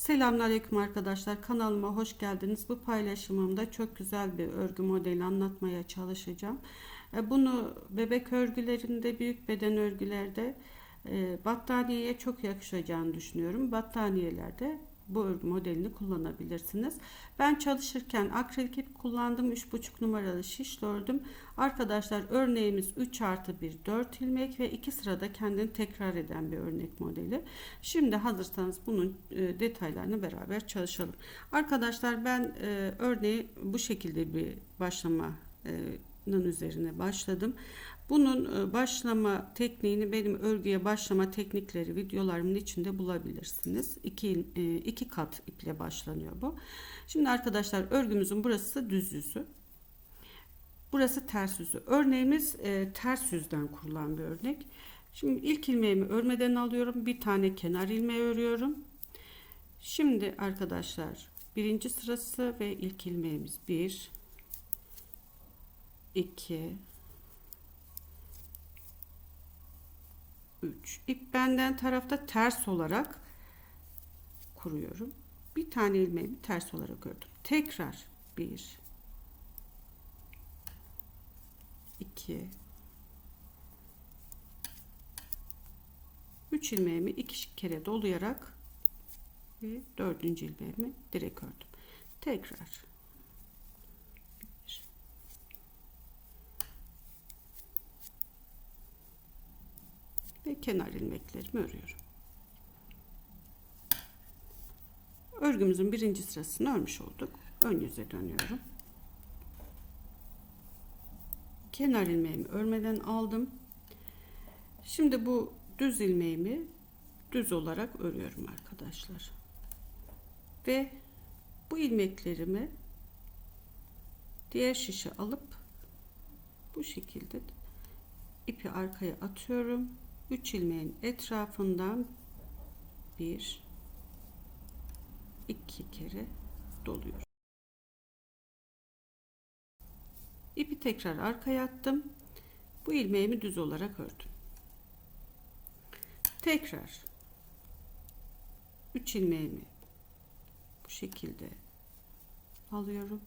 Selamünaleyküm arkadaşlar. Kanalıma hoş geldiniz. Bu paylaşımımda çok güzel bir örgü modeli anlatmaya çalışacağım. E, Bunu bebek örgülerinde, büyük beden örgülerde e, battaniyeye çok yakışacağını düşünüyorum. Battaniyelerde bu örgü modelini kullanabilirsiniz. Ben çalışırken akrilik ip kullandım. 3,5 numaralı şiş ördüm. Arkadaşlar örneğimiz 3 artı 1 4 ilmek ve 2 sırada kendini tekrar eden bir örnek modeli. Şimdi hazırsanız bunun e, detaylarını beraber çalışalım. Arkadaşlar ben e, örneği bu şekilde bir başlama e, üzerine başladım. Bunun e, başlama tekniğini benim örgüye başlama teknikleri videolarımın içinde bulabilirsiniz. İki, e, iki kat iple başlanıyor bu. Şimdi arkadaşlar örgümüzün burası düz yüzü. Burası ters yüzü. Örneğimiz e, ters yüzden kurulan bir örnek. Şimdi ilk ilmeğimi örmeden alıyorum. Bir tane kenar ilmeği örüyorum. Şimdi arkadaşlar birinci sırası ve ilk ilmeğimiz 1 2 3 ip benden tarafta ters olarak kuruyorum. Bir tane ilmeğimi ters olarak ördüm. Tekrar 1 2 3 ilmeğimi iki kere dolayarak ve dördüncü ilmeğimi direkt ördüm. Tekrar kenar ilmeklerimi örüyorum. Örgümüzün birinci sırasını örmüş olduk. Ön yüze dönüyorum. Kenar ilmeğimi örmeden aldım. Şimdi bu düz ilmeğimi düz olarak örüyorum arkadaşlar. Ve bu ilmeklerimi diğer şişe alıp bu şekilde ipi arkaya atıyorum. 3 ilmeğin etrafından bir iki kere doluyorum. İpi tekrar arkaya attım. Bu ilmeğimi düz olarak ördüm. Tekrar 3 ilmeğimi bu şekilde alıyorum.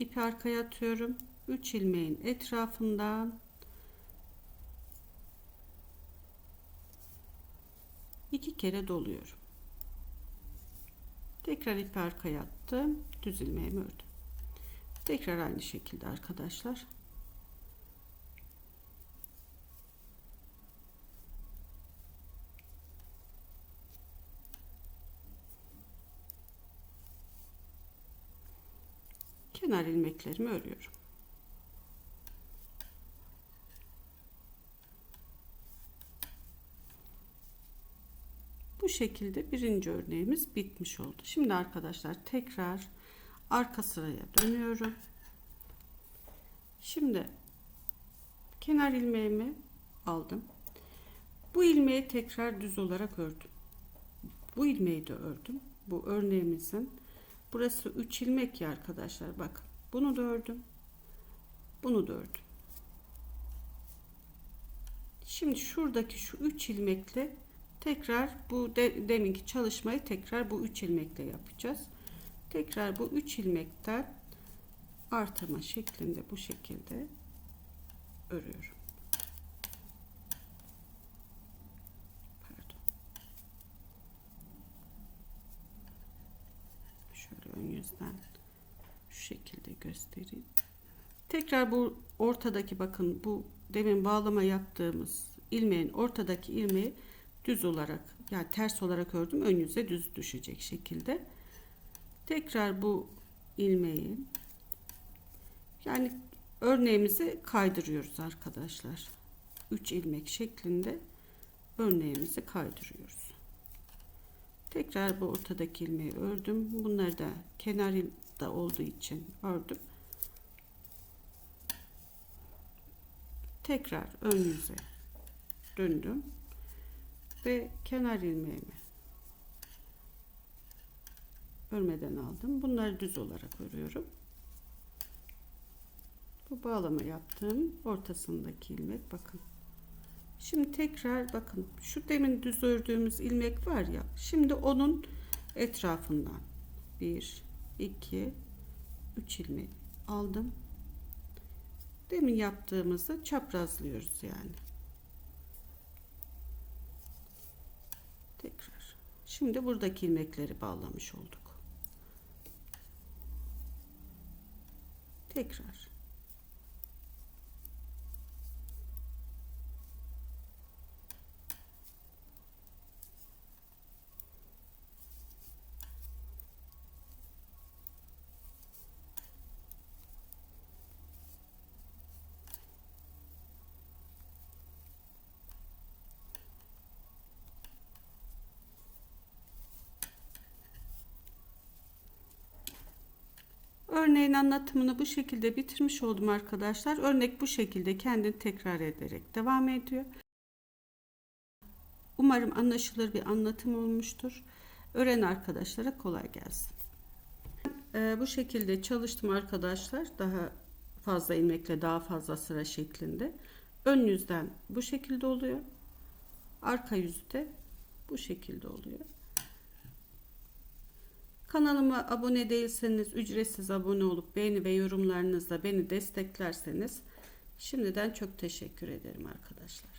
İpi arkaya atıyorum. 3 ilmeğin etrafından iki kere doluyorum. Tekrar ipi arkaya attım. Düz ilmeğimi ördüm. Tekrar aynı şekilde arkadaşlar. Kenar ilmeklerimi örüyorum. Bu şekilde birinci örneğimiz bitmiş oldu. Şimdi arkadaşlar tekrar arka sıraya dönüyorum. Şimdi kenar ilmeğimi aldım. Bu ilmeği tekrar düz olarak ördüm. Bu ilmeği de ördüm. Bu örneğimizin burası 3 ilmek ya arkadaşlar bakın. Bunu da ördüm. Bunu da ördüm. Şimdi şuradaki şu 3 ilmekle tekrar bu de, deminki çalışmayı tekrar bu 3 ilmekle yapacağız. Tekrar bu 3 ilmekten artırma şeklinde bu şekilde örüyorum. Pardon. Şöyle ön yüzden şu şekilde göstereyim. Tekrar bu ortadaki bakın bu demin bağlama yaptığımız ilmeğin ortadaki ilmeği düz olarak yani ters olarak ördüm ön yüze düz düşecek şekilde. Tekrar bu ilmeği yani örneğimizi kaydırıyoruz arkadaşlar. 3 ilmek şeklinde örneğimizi kaydırıyoruz. Tekrar bu ortadaki ilmeği ördüm. Bunları da kenarda olduğu için ördüm. Tekrar ön yüze döndüm ve kenar ilmeğimi örmeden aldım. Bunları düz olarak örüyorum. Bu bağlama yaptığım ortasındaki ilmek bakın. Şimdi tekrar bakın şu demin düz ördüğümüz ilmek var ya. Şimdi onun etrafından 1 2 3 ilmek aldım. Demin yaptığımızı çaprazlıyoruz yani. Tekrar. Şimdi buradaki ilmekleri bağlamış olduk. Tekrar. Örneğin anlatımını bu şekilde bitirmiş oldum arkadaşlar. Örnek bu şekilde kendini tekrar ederek devam ediyor. Umarım anlaşılır bir anlatım olmuştur. Öğren arkadaşlara kolay gelsin. Ee, bu şekilde çalıştım arkadaşlar. Daha fazla ilmekle daha fazla sıra şeklinde. Ön yüzden bu şekilde oluyor. Arka yüzde bu şekilde oluyor. Kanalıma abone değilseniz ücretsiz abone olup beğeni ve yorumlarınızla beni desteklerseniz şimdiden çok teşekkür ederim arkadaşlar.